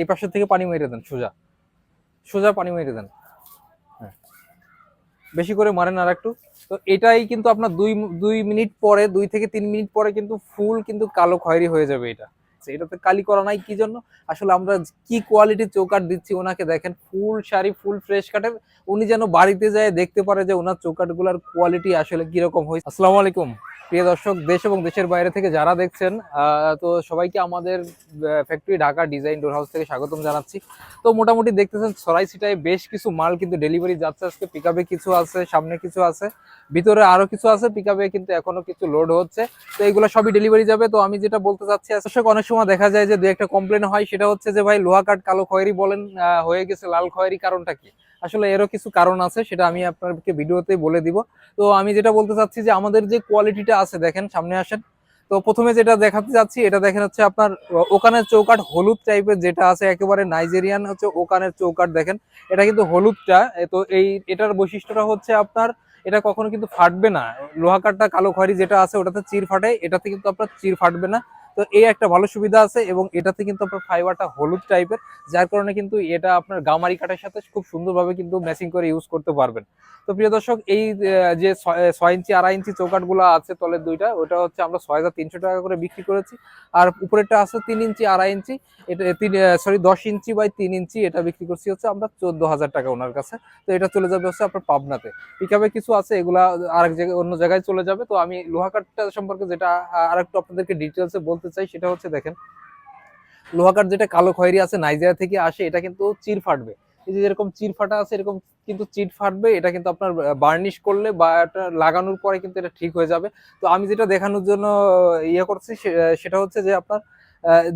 এই পাশের থেকে পানি মেরে দেন, সোজা। সোজা পানি মেরে দেন। হ্যাঁ। বেশি করে মারেন আর একটু তো এটাই কিন্তু আপনার দুই দুই মিনিট পরে, দুই থেকে তিন মিনিট পরে কিন্তু ফুল কিন্তু কালো খয়েরি হয়ে যাবে এটা। এটাতে কালি করা নাই, কি জন্য? আসলে আমরা কি কোয়ালিটির চৌকাট দিচ্ছি ওনাকে দেখেন, ফুল শাড়ি, ফুল ফ্রেশ কাটের উনি যেন বাড়িতে যায় দেখতে পারে যে ওনার চৌকাটগুলার কোয়ালিটি আসলে কীরকম হয়েছে। আসসালামু আলাইকুম। প্রিয় দর্শক, দেশ এবং দেশের বাইরে থেকে যারা দেখছেন তো সবাইকে আমাদের factory Dhaka design door house থেকে স্বাগতম জানাচ্ছি। তো মোটামুটি দেখতেছেন, সরাই সিটায় বেশ কিছু মাল কিন্তু ডেলিভারি যাচ্ছে আজকে। পিকআপে কিছু আছে, সামনে কিছু আছে, ভিতরে আরও কিছু আছে। পিকআপে কিন্তু এখনও কিছু লোড হচ্ছে। তো এগুলো সবই ডেলিভারি যাবে। তো আমি যেটা বলতে চাচ্ছি দর্শক, অনেক সময় দেখা যায় যে দু একটা কমপ্লেন হয়, সেটা হচ্ছে যে ভাই লোহা কাঠ কালো খয়েরি বলেন হয়ে গেছে লাল খয়েরি, কারণটা কি? আসলে এরও কিছু কারণ আছে, সেটা আমি আপনাকে ভিডিওতে বলে দিব। তো আমি যেটা বলতে চাচ্ছি যে আমাদের যে কোয়ালিটিটা আছে, দেখেন, সামনে আসেন। তো প্রথমে যেটা দেখাতে যাচ্ছি এটা দেখেন হচ্ছে আপনার ওকানের চৌকাট হলুদ টাইপের যেটা আছে, একেবারে নাইজেরিয়ান হচ্ছে ওকানের চৌকাট দেখেন। এটা কিন্তু হলুদটা তো এই, এটার বৈশিষ্ট্যটা হচ্ছে আপনার, এটা কখনো কিন্তু ফাটবে না। লোহা কাঠটা কালো খয়েরি যেটা আছে, ওটাতে চির ফাটে, এটাতে কিন্তু আপনার চির ফাটবে না। তো এই একটা ভালো সুবিধা আছে এবং এটাতে কিন্তু আপনার ফাইবারটা হলুদ টাইপের যার কারণে কিন্তু এটা আপনার গামারি কাঠের সাথে খুব সুন্দরভাবে কিন্তু ম্যাচিং করে ইউজ করতে পারবেন। তো প্রিয় দর্শক, এই যে ছয় ইঞ্চি, আড়াই ইঞ্চি চৌকাটগুলো আছে তলের দুইটা, ওটা হচ্ছে আমরা ছয় হাজার তিনশো টাকা করে বিক্রি করেছি। আর উপরেরটা আছে তিন ইঞ্চি, আড়াই ইঞ্চি, এটা তিন সরি দশ ইঞ্চি বাই তিন ইঞ্চি এটা বিক্রি করছি হচ্ছে আমরা চোদ্দ হাজার টাকা ওনার কাছে। তো এটা চলে যাবে হচ্ছে আপনার পাবনাতে। পিকআপে কিছু আছে, এগুলা আরেক জায়গায়, অন্য জায়গায় চলে যাবে। তো আমি লোহা কাঠটা সম্পর্কে যেটা আর একটু আপনাদেরকে ডিটেলসে বলতে চাই সেটা হচ্ছে দেখেন, লোহাকার যেটা কালো খয়েরি আছে নাইজেরিয়া থেকে আসে, এটা কিন্তু চির ফাটবে। এই যে যেরকম চির ফাটা আছে, এরকম কিন্তু চিট ফাটবে, এটা কিন্তু আপনার বার্নিশ করলে বা এটা লাগানোর পরে কিন্তু এটা ঠিক হয়ে যাবে। তো আমি যেটা দেখানোর জন্য ইয়ে করছি সেটা হচ্ছে যে আপনার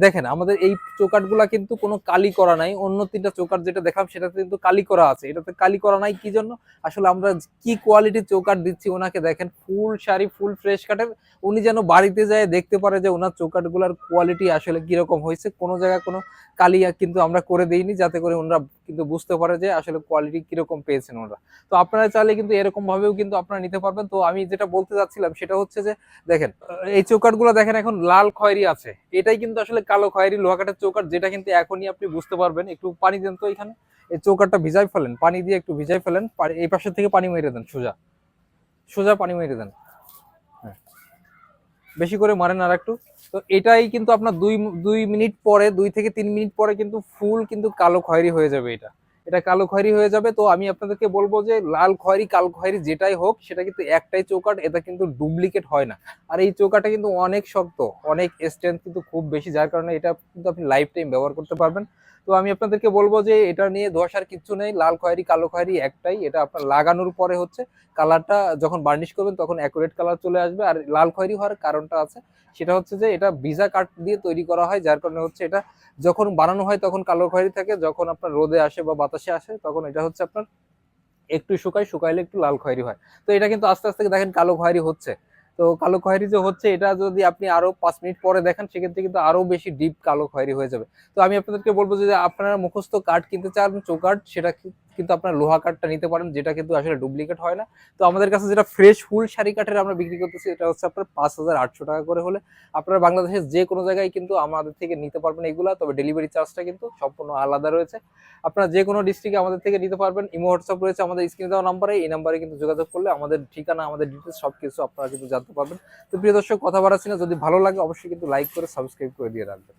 দেখেন, আমাদের এই চোকাটগুলা কিন্তু কোনো কালি করা নাই। অন্য তিনটা চোকাট যেটা দেখাম সেটাতে কিন্তু কালি করা আছে। এটাতে কালি করা নাই, কি জন্য? আসলে আমরা কি কোয়ালিটির চোকাট দিচ্ছি ওনাকে দেখেন, ফুল শাড়ি, ফুল ফ্রেশ কাটের উনি যেন বাড়িতে যায়, দেখতে পারে যে ওনার চৌকাটগুলার কোয়ালিটি আসলে কীরকম হয়েছে। কোনো জায়গায় কোনো কালি কিন্তু আমরা করে দিইনি, যাতে করে ওনারা কিন্তু বুঝতে পারে যে আসলে কোয়ালিটি কীরকম পেয়েছেন ওনারা তো আপনারা চাইলে কিন্তু এরকম ভাবেও কিন্তু আপনারা নিতে পারবেন। তো আমি যেটা বলতে চাচ্ছিলাম সেটা হচ্ছে যে, দেখেন এই চৌকাটগুলো দেখেন এখন লাল খয়েরি আছে। এটাই কিন্তু আসলে কালো খয়েরি, লোহাকাঠের চৌকাট যেটা কিন্তু এখনই আপনি বুঝতে পারবেন। একটু পানি দেন তো এখানে। এই চৌকাটটা ভিজাই ফেলেন, পানি দিয়ে একটু ভিজাই ফেলেন এই পাশের থেকে পানি মেরে দেন, সোজা। সোজা পানি মেরে দেন। হ্যাঁ। বেশি করে মারেন আর একটু তো এটাই কিন্তু আপনার দুই দুই মিনিট পরে, দুই থেকে তিন মিনিট পরে কিন্তু ফুল কিন্তু কালো খয়েরি হয়ে যাবে এটা। এটা কালো খয়েরি হয়ে যাবে। তো আমি আপনাদেরকে বলব যে, লাল খয়েরি, কালো খয়েরি যেটাই হোক, সেটা কিন্তু একটাই চৌকাট এটা কিন্তু ডুপ্লিকেট হয় না। আর এই চৌকাটা কিন্তু অনেক শক্ত, অনেক স্ট্রেংথ কিন্তু খুব বেশি, যার কারণে এটা কিন্তু আপনি লাইফ টাইম ব্যবহার করতে পারবেন। তো আমি আপনাদেরকে বলব যে, এটা নিয়ে ধোয়াশার কিচ্ছু নেই, লাল খয়েরি, কালো খয়েরি একটাই, এটা আপনার লাগানোর পরে হচ্ছে কালারটা যখন বার্নিশ করবেন, তখন অ্যাকুরেট কালার চলে আসবে। আর লাল খয়েরি হওয়ার কারণটা আছে, সেটা হচ্ছে যে, এটা ভিজা কাঠ দিয়ে তৈরি করা হয়, যার কারণে হচ্ছে এটা যখন বানানো হয়, তখন কালো খয়েরি থাকে, যখন আপনার রোদে আসে বা বাতাসে আসে, তখন এটা হচ্ছে আপনার একটু শুকায়, শুকাইলে একটু লাল খয়েরি হয়। তো এটা কিন্তু আস্তে আস্তে দেখেন কালো খয়েরি হচ্ছে। তো কালো খয়েরি যে হচ্ছে, এটা যদি আপনি আরও পাঁচ মিনিট পরে দেখেন, সেক্ষেত্রে কিন্তু আরও বেশি ডিপ কালো খয়েরি হয়ে যাবে। তো আমি আপনাদেরকে বলব যে, আপনারা মুখস্থ কাঠ কিনতে চান, চৌকাঠ, সেটা কিন্তু আপনার লোহা কাঠটা নিতে পারেন, যেটা কিন্তু আসলে ডুপ্লিকেট হয় না। তো আমাদের কাছে যেটা ফ্রেশ ফুল শাড়ি কাঠের আমরা বিক্রি করতেছি, এটা হচ্ছে আপনার পাঁচ হাজার আটশো টাকা করে হলে। আপনারা বাংলাদেশের যে কোনো জায়গায় কিন্তু আমাদের থেকে নিতে পারবেন এগুলা, তবে ডেলিভারি চার্জটা কিন্তু সম্পূর্ণ আলাদা রয়েছে। আপনারা যে কোনো ডিস্ট্রিক্টে আমাদের থেকে নিতে পারবেন। ইমো হোয়াটসঅ্যাপ রয়েছে আমাদের স্ক্রিনে দেওয়া নাম্বারে, এই নাম্বারে কিন্তু যোগাযোগ করলে আমাদের ঠিকানা, আমাদের ডিটেলস সব কিছু আপনারা কিন্তু জানতে পারবেন। তো প্রিয় দর্শক, কথা বাড়াচ্ছি না। যদি ভালো লাগে, অবশ্যই কিন্তু লাইক করে সাবস্ক্রাইব করে দিয়ে রাখবেন।